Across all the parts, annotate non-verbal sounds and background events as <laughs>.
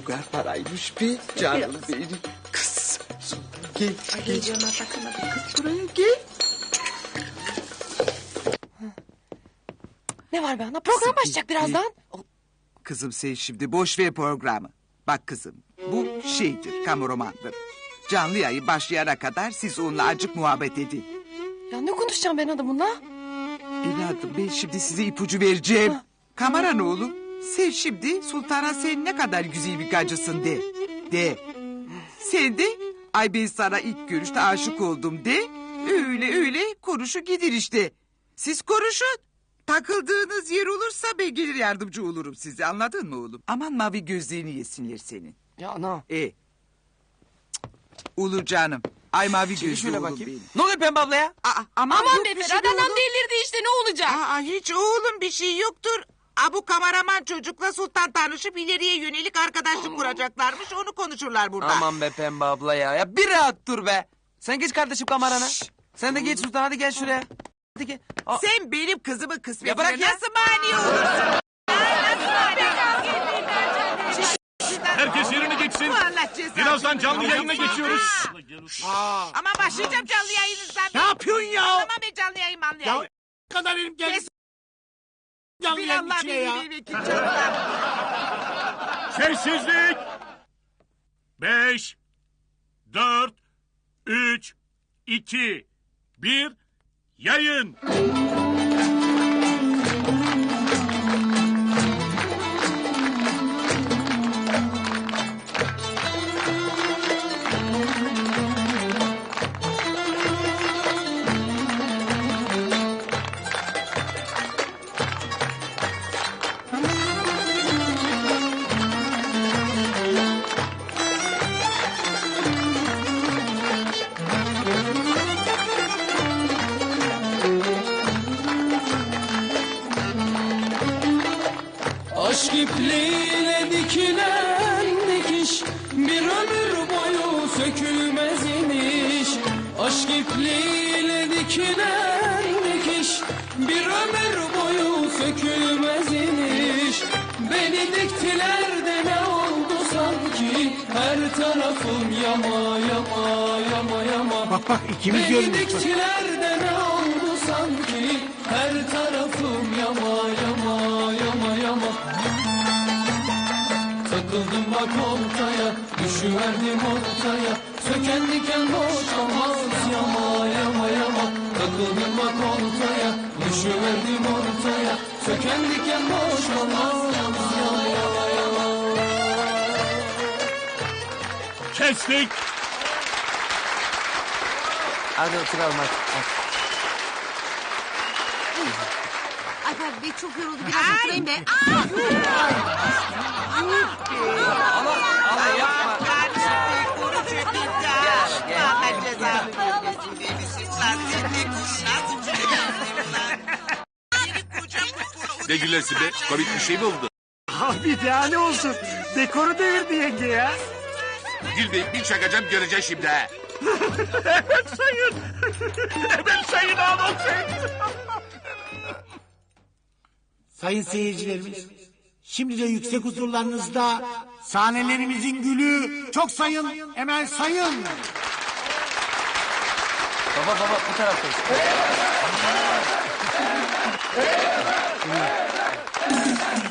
şugar paraymış be. Canım benim. Kız. Gel, gel. Heyecanına takılmadım kız. Buraya gel. Ne var be ana? Program başlayacak birazdan. Kızım sen şimdi boş ver programı. Bak kızım bu şeydir kamu romandır. Canlı yayın başlayana kadar siz onunla acık muhabbet edin. Ya ne konuşacağım ben adamınla? Evladım ben şimdi size ipucu vereceğim. Kamera ne oğlum? Sen şimdi sultana sen ne kadar güzel bir gacısın de. De. Sen de ay ben sana ilk görüşte aşık oldum de. Öyle öyle konuşu gidir işte. Siz konuşun. Takıldığınız yer olursa ben gelir yardımcı olurum size anladın mı oğlum? Aman mavi gözlerini yesinler senin. Ya ana. E. Olur canım. Ay mavi gözlü Şöyle oğlum bakayım. benim. Ne oluyor Pembe abla ya? Aa, aman, Aman yok be bir şey Ferhat oğlum. delirdi işte ne olacak? Aa, hiç oğlum bir şey yoktur. Abu kameraman çocukla Sultan tanışıp ileriye yönelik arkadaşlık kuracaklarmış. Onu konuşurlar burada. Aman be Pembe abla ya. Ya bir rahat dur be. Sen geç kardeşim kamerana. Sen de geç Sultan hadi gel şuraya. Hadi gel. Aa, Sen benim kızımın Ya kısmetine bırak ya. nasıl mani olursun? Herkes yerine geçsin. Bu Allah cezanı. Birazdan canlı versin. yayına geçiyoruz. Ama başlayacağım canlı yayınızdan. Ne yapıyorsun ya? Tamam ben canlı yayın manlı Ya yayın. ne kadar elim geldi. Kes. Bir Allah içine ya. vekil canlar. Sessizlik. Beş, dört, üç, iki, bir, yayın. Sökülmez iniş Aşk ipliğiyle dikilen dikiş. Bir ömür boyu sökülmez iniş Beni diktiler de ne oldu sanki? Her tarafım yama yama yama yama. Bak bak ikimiz Beni görmüş. diktiler de ne oldu sanki? Her tarafım yama yama yama yama. Takıldım bak oltaya Düşüverdim ortaya Söken diken boşamaz Yama yama yama Takıldım bak oltaya Düşüverdim ortaya Söken diken boşamaz Yama yama yama Kestik. hadi oturalım hadi. hadi. Ay Bey çok yoruldu biraz oturayım be. Yapma. Kardeşim vermesin. De nasıl çıkıyorsun lan? Yeni kocam bu Ne gülersin be? Komik bir şey mi oldu? Abi daha ne olsun. Dekoru devirdi yenge ya. Gülmeyip bir çakacağım göreceksin şimdi ha. <laughs> Sayın. Hemen sayın ağam Sayın Sayın seyircilerimiz, şimdi de yüksek huzurlarınızda sahnelerimizin gülü çok sayın Emel Sayın. Baba baba bu taraftayız. Eyvallah! Eyvallah! Eyvallah!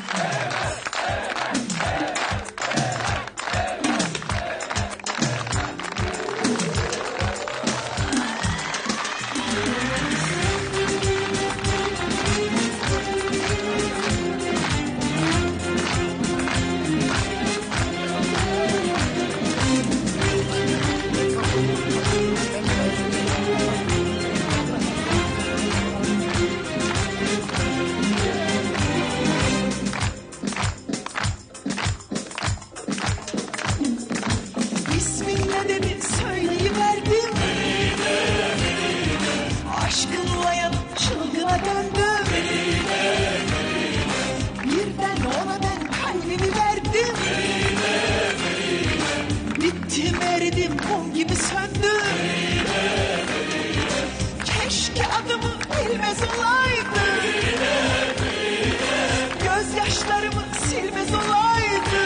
olaydı. Gözyaşlarımı silmez olaydı.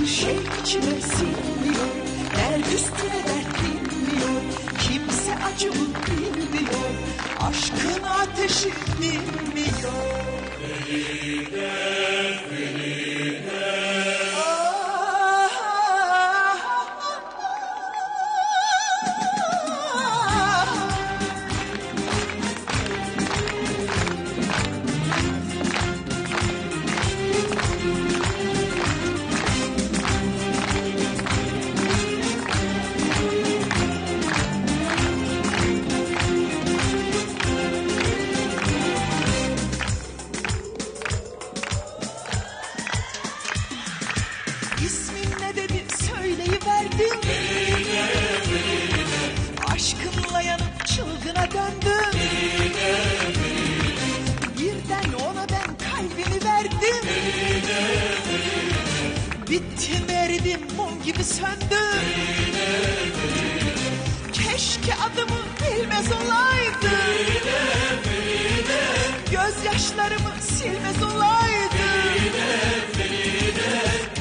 Bir şey içime sinmiyor. Dert üstüne dert dinliyor. Kimse acımı bilmiyor. Aşkın ateşi dinmiyor. Beni de, beni çılgına döndüm Birden ona ben kalbimi verdim. Bittim eridim mum gibi söndüm Keşke adımı bilmez olaydı. Gözyaşlarımı silmez olaydı.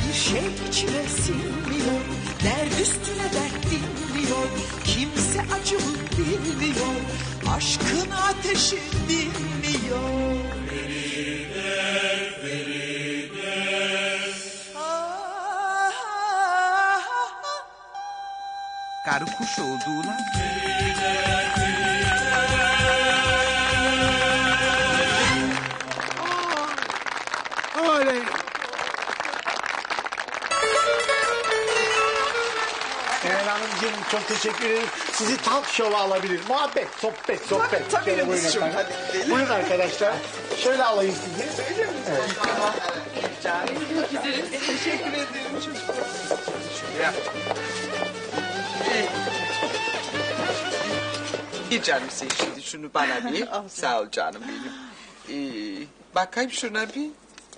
Bir şey içime sinmiyor Dert üstüne dert dinmiyor. Kimse acımı bilmiyor Aşkın ateşi dinmiyor Karı kuş oldu ulan. Oley. Meral Hanımcığım çok teşekkür ederim. Sizi talk show'a alabilir. Muhabbet, sohbet, sohbet. Tabii, tabii Şöyle buyurun Yıldız'cığım, efendim. hadi gidelim. Buyurun arkadaşlar. Şöyle alayım sizi. Bir canım sen şimdi şunu bana bir. <laughs> Sağ ol canım benim. Ee, bakayım şuna bir.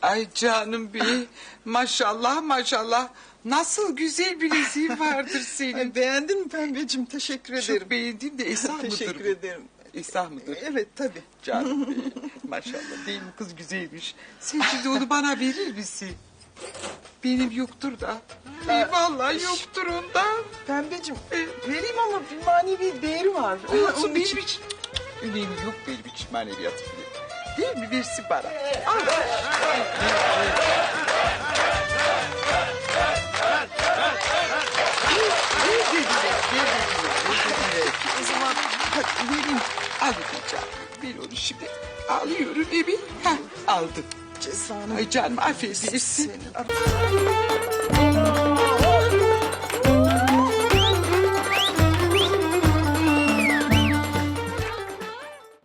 Ay canım bir. Maşallah maşallah. Nasıl güzel bileziğin vardır senin. Beğendin mi pembeciğim teşekkür ederim Çok beğendim de esah mıdır Teşekkür bu? ederim İslah mıdır? Evet tabii Canım <laughs> benim. Maşallah değil mi kız güzelmiş. Sen şimdi onu bana verir misin? Benim yoktur da. İyi vallahi yoktur onda. Pembeciğim e, vereyim ama bir manevi değeri var Olsun Onun benim için- için. Önemi yok benim için maneviyatı bile. Değil mi? Versin bana. Al. O zaman hadi vereyim. Al canım. Ben onu şimdi alıyorum evi. Hah, aldım. Cezanı Ay canım affedersin.